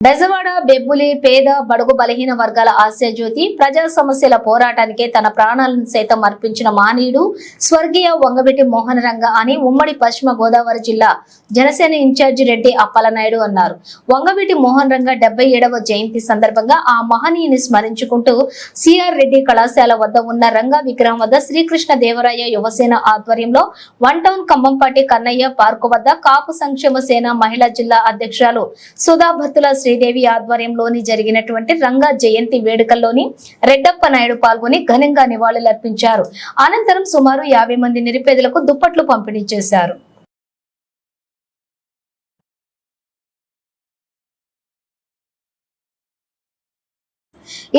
బెజవాడ బెబ్బులి పేద బడుగు బలహీన వర్గాల ఆశయజ్యోతి ప్రజా సమస్యల పోరాటానికే తన ప్రాణాలను సైతం అర్పించిన మానీయుడు స్వర్గీయ వంగవెట్టి మోహన రంగ అని ఉమ్మడి పశ్చిమ గోదావరి జిల్లా జనసేన ఇన్ఛార్జి రెడ్డి అప్పలనాయుడు అన్నారు. వంగబెట్టి మోహన్ రంగ డెబ్బై ఏడవ జయంతి సందర్భంగా ఆ మహనీయుని స్మరించుకుంటూ సిఆర్ రెడ్డి కళాశాల వద్ద ఉన్న రంగ విగ్రహం వద్ద శ్రీకృష్ణ దేవరాయ యువసేన ఆధ్వర్యంలో one town Kammampati Kannaiah park వద్ద కాపు సంక్షేమ సేన మహిళా జిల్లా అధ్యక్షురాలు సుధాభత్తుల శ్రీదేవి ఆధ్వర్యంలోని జరిగినటువంటి రంగా జయంతి వేడుకల్లోని రెడ్డప్ప నాయుడు పాల్గొని ఘనంగా నివాళులర్పించారు. అనంతరం సుమారు యాభై మంది నిరుపేదలకు దుప్పట్లు పంపిణీ చేశారు.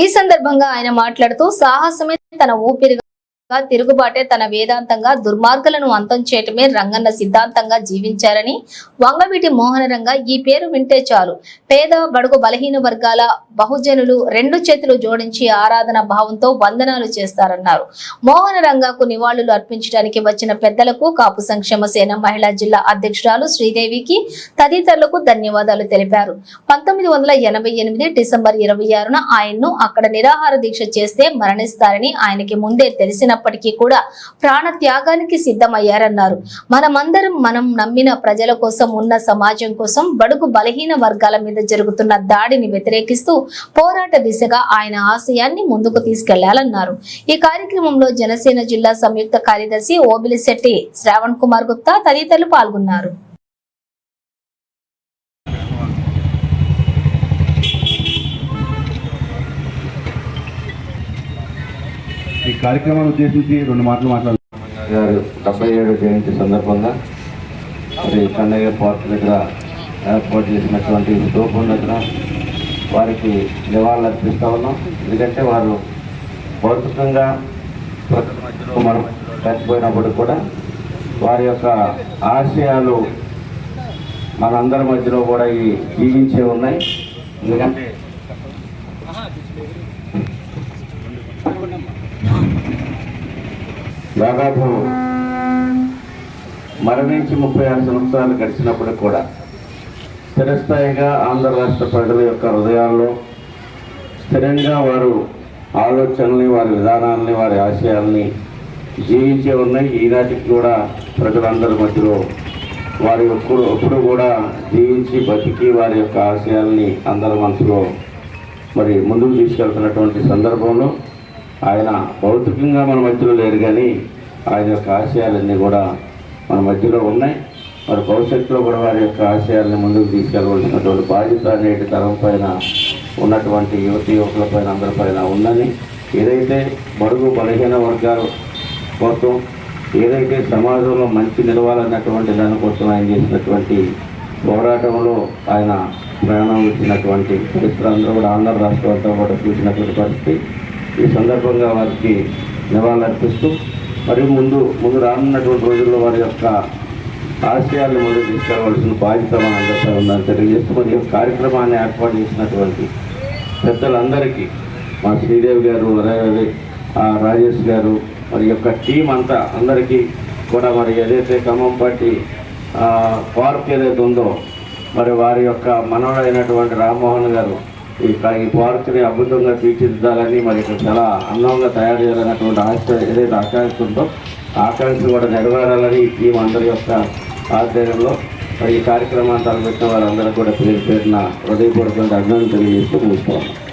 ఈ సందర్భంగా ఆయన మాట్లాడుతూ సాహసమే తన ఊపిరిగా తిరుగుబాటే తన వేదాంతంగా దుర్మార్గులను అంతం చేయటమే రంగన్న సిద్ధాంతంగా జీవించారని వంగవీటి మోహన రంగ ఈ పేరు వింటే చాలు. పేద బడుగు బలహీన వర్గాల బహుజనులు రెండు చేతులు జోడించి ఆరాధన భావంతో వందనాలు చేస్తారన్నారు. మోహన రంగకు నివాళులు అర్పించడానికి వచ్చిన పెద్దలకు కాపు సంక్షేమ సేన మహిళా జిల్లా అధ్యక్షురాలు శ్రీదేవికి తదితరులకు ధన్యవాదాలు తెలిపారు. పంతొమ్మిది వందల ఎనభై ఎనిమిది డిసెంబర్ ఇరవై ఆరున ఆయన్ను అక్కడ నిరాహార దీక్ష చేస్తే మరణిస్తారని ఆయనకి ముందే తెలిసిన ఉన్నప్పటికీ కూడా ప్రాణ త్యాగానికి సిద్ధమయ్యారన్నారు. మనమందరం మనం నమ్మిన ప్రజల కోసం ఉన్న సమాజం కోసం బడుగు బలహీన వర్గాల మీద జరుగుతున్న దాడిని వ్యతిరేకిస్తూ పోరాట దిశగా ఆయన ఆశయాన్ని ముందుకు తీసుకెళ్ళాలన్నారు. ఈ కార్యక్రమంలో జనసేన జిల్లా సంయుక్త కార్యదర్శి ఓబిలిశెట్టి శ్రావణ్ కుమార్ గుప్తా తదితరులు పాల్గొన్నారు ఈ కార్యక్రమాన్ని ఉద్దేశించి రెండు మాటలు మాట్లాడారు గారు డెబ్బై ఏడు జయంతి సందర్భంగా మరి కన్నయ్య పార్క్ దగ్గర ఏర్పాటు చేసినటువంటి స్తూపం దగ్గర వారికి నివాళులు అర్పిస్తా ఉన్నాం. ఎందుకంటే వారు భౌతికంగా ప్రజల మధ్యలో మనం చనిపోయినప్పుడు కూడా వారి యొక్క ఆశయాలు మనందరి మధ్యలో కూడా ఈ జీవించే ఉన్నాయి. ఎందుకంటే దాదాపు మరణించి ముప్పై ఆరు సంవత్సరాలు గడిచినప్పుడు కూడా స్థిరస్థాయిగా ఆంధ్ర రాష్ట్ర ప్రజల యొక్క హృదయాల్లో స్థిరంగా వారు ఆలోచనల్ని వారి విధానాలని వారి ఆశయాల్ని జీవించే ఉన్నాయి. ఈనాటికి కూడా ప్రజలందరి మధ్యలో వారి ఒప్పుడు ఎప్పుడు కూడా జీవించి బతికి వారి యొక్క ఆశయాల్ని అందరి మనసులో మరి ముందుకు తీసుకెళ్తున్నటువంటి సందర్భంలో ఆయన భౌతికంగా మన మధ్యలో లేరు కానీ ఆయన యొక్క ఆశయాలన్నీ కూడా మన మధ్యలో ఉన్నాయి. మరి భవిష్యత్తులో కూడా వారి యొక్క ఆశయాల్ని ముందుకు తీసుకెళ్ళవలసినటువంటి బాధ్యత నేటి తరం పైన ఉన్నటువంటి యువతి యువకుల పైన అందరిపైన ఉందని ఏదైతే బడుగు బలహీన వర్గాల కోసం ఏదైతే సమాజంలో మంచి నిలవాలన్నటువంటి దానికోసం ఆయన చేసినటువంటి పోరాటంలో ఆయన ప్రయాణం ఇచ్చినటువంటి పరిస్థితులు అందరూ కూడా ఆంధ్ర రాష్ట్రం కూడా చూసినటువంటి పరిస్థితి. ఈ సందర్భంగా వారికి నివాళులర్పిస్తూ మరి ముందు ముందు రానున్నటువంటి రోజుల్లో వారి యొక్క ఆశయాలను ముందు తీసుకెళ్ళవలసిన బాధ్యత మనందరిపై ఉందని తెలియజేస్తూ మరి యొక్క కార్యక్రమాన్ని ఏర్పాటు చేసినటువంటి పెద్దలందరికీ మా శ్రీదేవి గారు అలాగే రాజేష్ గారు మరి యొక్క టీం అంతా అందరికీ కూడా మరి ఏదైతే ఖమ్మం పార్టీ పార్క్ ఏదైతే ఉందో మరి వారి యొక్క మనవడైనటువంటి రామ్మోహన్ గారు ఈ క- ఈ అద్భుతంగా తీర్చిదిద్దాలని మరి ఇక్కడ చాలా అందంగా తయారు చేయాలన్నటువంటి ఆశ ఏదైతే ఆకాంక్ష ఉందో ఆకాంక్ష కూడా నెరవేరాలని ఈ టీం అందరి యొక్క ఆధ్వర్యంలో మరి ఈ కార్యక్రమాన్ని తలపెట్టిన వారందరూ కూడా పేరు పేరున హృదయపూర్వకంగా అభినందన తెలియజేస్తూ ముగిస్తాము